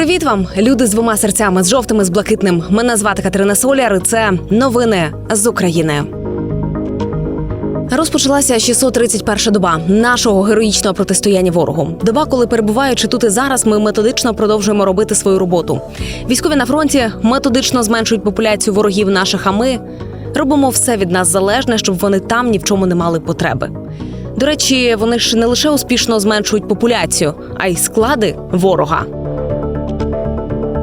Привіт вам, люди з двома серцями, з жовтим і з блакитним. Мене звати Катерина Соляр. Це новини з України. Розпочалася 631 доба нашого героїчного протистояння ворогу. Доба, коли перебуваючи тут і зараз, ми методично продовжуємо робити свою роботу. Військові на фронті методично зменшують популяцію ворогів наших. А ми робимо все від нас залежне, щоб вони там ні в чому не мали потреби. До речі, вони ж не лише успішно зменшують популяцію, а й склади ворога.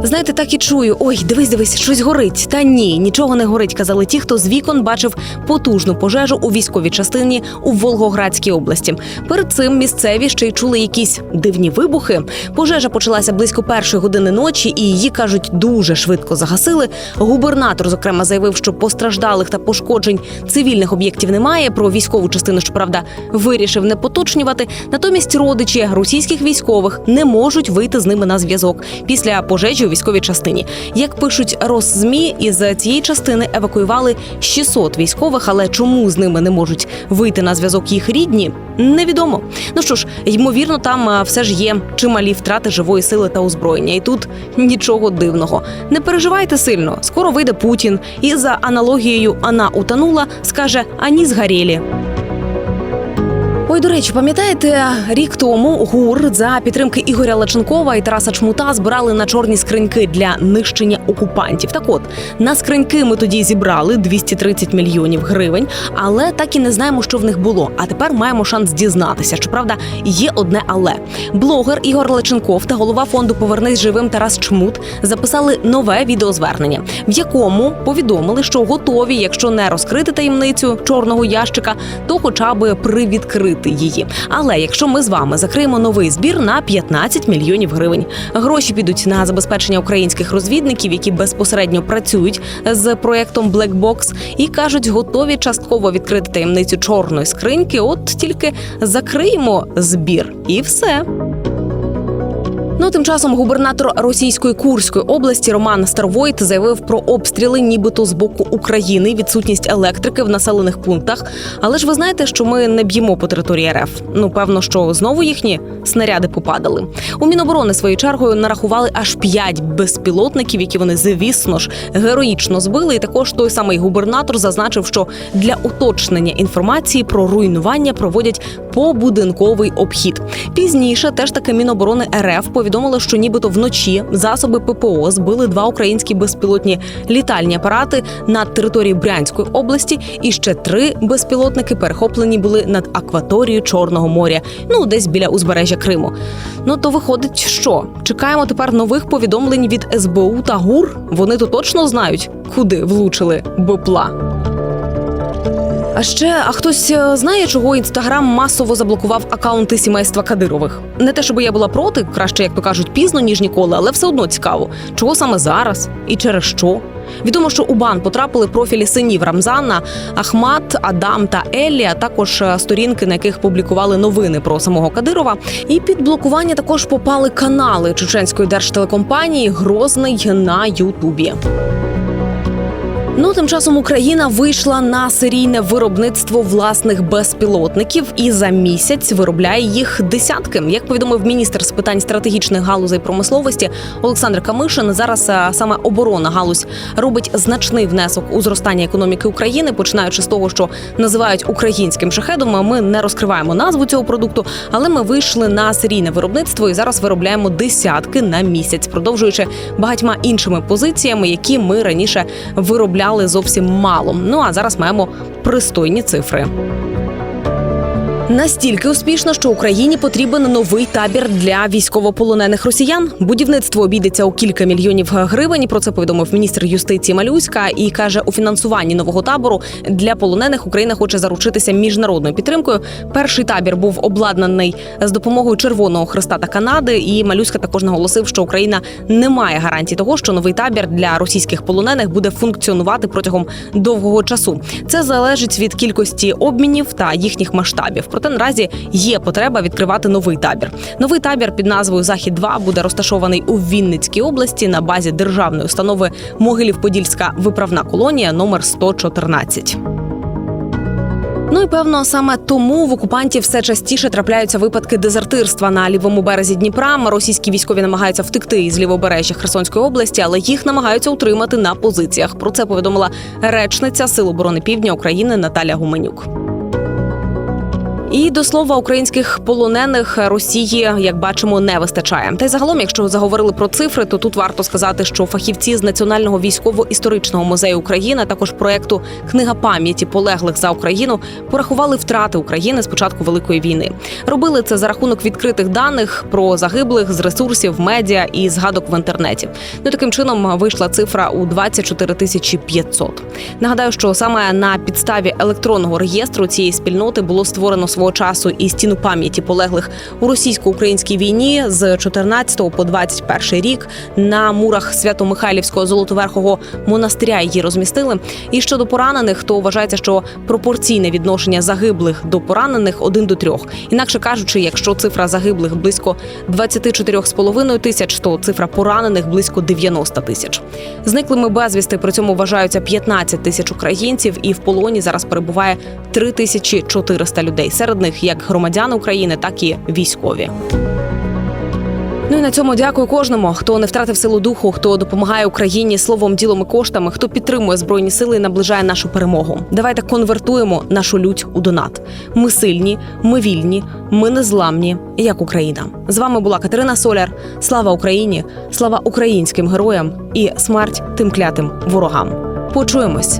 Знаєте, так і чую. Ой, дивись, дивись, щось горить. Та ні, нічого не горить. Казали ті, хто з вікон бачив потужну пожежу у військовій частині у Волгоградській області. Перед цим місцеві ще й чули якісь дивні вибухи. Пожежа почалася близько першої години ночі, і її кажуть дуже швидко загасили. Губернатор, зокрема, заявив, що постраждалих та пошкоджень цивільних об'єктів немає. Про військову частину, щоправда, вирішив не поточнювати. Натомість родичі російських військових не можуть вийти з ними на зв'язок після пожежі у військовій частині. Як пишуть Росзмі, із цієї частини евакуювали 600 військових, але чому з ними не можуть вийти на зв'язок їх рідні, невідомо. Ну що ж, ймовірно, там все ж є чималі втрати живої сили та озброєння, і тут нічого дивного. Не переживайте сильно. Скоро вийде Путін, і за аналогією Ана утонула, скаже ані згорєлі. Ой, до речі, пам'ятаєте, рік тому ГУР за підтримки Ігоря Лаченкова і Тараса Чмута збирали на чорні скриньки для нищення окупантів. Так от на скриньки ми тоді зібрали 230 мільйонів гривень, але так і не знаємо, що в них було. А тепер маємо шанс дізнатися. Щоправда, є одне але блогер Ігор Лаченков та голова фонду Повернись живим Тарас Чмут записали нове відеозвернення, в якому повідомили, що готові, якщо не розкрити таємницю чорного ящика, то хоча би привідкрити її. Але якщо ми з вами закриємо новий збір на 15 мільйонів гривень, гроші підуть на забезпечення українських розвідників, які безпосередньо працюють з проектом Black Box і кажуть, готові частково відкрити таємницю чорної скриньки. От тільки закриємо збір, і все. Ну, тим часом губернатор російської Курської області Роман Старвойт заявив про обстріли, нібито з боку України, відсутність електрики в населених пунктах. Але ж ви знаєте, що ми не б'ємо по території РФ. Ну, певно, що знову їхні снаряди попадали. У Міноборони своєю чергою нарахували аж п'ять безпілотників, які вони, звісно ж, героїчно збили. І також той самий губернатор зазначив, що для уточнення інформації про руйнування проводять побудинковий обхід. Пізніше теж таки Міноборони РФ повідомило, що нібито вночі засоби ППО збили два українські безпілотні літальні апарати над територією Брянської області, і ще три безпілотники перехоплені були над акваторією Чорного моря, ну десь біля узбережжя Криму. Ну то виходить, що чекаємо тепер нових повідомлень від СБУ та ГУР. Вони то точно знають, куди влучили бопла. А ще, а хтось е, знає, чого інстаграм масово заблокував акаунти сімейства Кадирових? Не те, щоб я була проти, краще, як то кажуть, пізно ніж ніколи, але все одно цікаво, чого саме зараз і через що. Відомо, що у бан потрапили профілі синів Рамзана, Ахмат, Адам та Еллі, а також е, сторінки, на яких публікували новини про самого Кадирова. І під блокування також попали канали чеченської держтелекомпанії Грозний на Ютубі. Ну, тим часом Україна вийшла на серійне виробництво власних безпілотників і за місяць виробляє їх десятки. Як повідомив міністр з питань стратегічних галузей промисловості Олександр Камишин, зараз е, саме оборона галузь робить значний внесок у зростання економіки України, починаючи з того, що називають українським шахедом. Ми не розкриваємо назву цього продукту, але ми вийшли на серійне виробництво і зараз виробляємо десятки на місяць, продовжуючи багатьма іншими позиціями, які ми раніше виробляли зовсім мало. Ну а зараз маємо пристойні цифри. Настільки успішно, що Україні потрібен новий табір для військовополонених росіян. Будівництво обійдеться у кілька мільйонів гривень. Про це повідомив міністр юстиції Малюська і каже, у фінансуванні нового табору для полонених Україна хоче заручитися міжнародною підтримкою. Перший табір був обладнаний з допомогою Червоного Христа та Канади. І Малюська також наголосив, що Україна не має гарантій того, що новий табір для російських полонених буде функціонувати протягом довгого часу. Це залежить від кількості обмінів та їхніх масштабів. Проте наразі є потреба відкривати новий табір. Новий табір під назвою Захід 2 буде розташований у Вінницькій області на базі державної установи Могилів-Подільська виправна колонія номер 114. Ну і певно, саме тому в окупантів все частіше трапляються випадки дезертирства на лівому березі Дніпра. Російські військові намагаються втекти із лівобережжя Херсонської області, але їх намагаються утримати на позиціях. Про це повідомила речниця Сил оборони Півдня України Наталя Гуменюк. І до слова українських полонених Росії, як бачимо, не вистачає. Та й загалом, якщо заговорили про цифри, то тут варто сказати, що фахівці з Національного військово-історичного музею України, також проекту Книга пам'яті полеглих за Україну порахували втрати України з початку великої війни. Робили це за рахунок відкритих даних про загиблих з ресурсів, медіа і згадок в інтернеті. Ну таким чином вийшла цифра у 24 тисячі 500. Нагадаю, що саме на підставі електронного реєстру цієї спільноти було створено свого часу і стіну пам'яті полеглих у російсько-українській війні з 14 по 21 рік на мурах Свято-Михайлівського золотоверхого монастиря її розмістили. І щодо поранених, то вважається, що пропорційне відношення загиблих до поранених один до трьох. Інакше кажучи, якщо цифра загиблих близько 24,5 тисяч, то цифра поранених близько 90 тисяч. Зниклими безвісти при цьому вважаються 15 тисяч українців, і в полоні зараз перебуває 3400 людей. Серед них як громадяни України, так і військові. Ну і на цьому дякую кожному, хто не втратив силу духу, хто допомагає Україні словом, ділом і коштами, хто підтримує збройні сили і наближає нашу перемогу. Давайте конвертуємо нашу лють у донат. Ми сильні, ми вільні, ми незламні, як Україна. З вами була Катерина Соляр. Слава Україні! Слава українським героям і смерть тим клятим ворогам. Почуємось.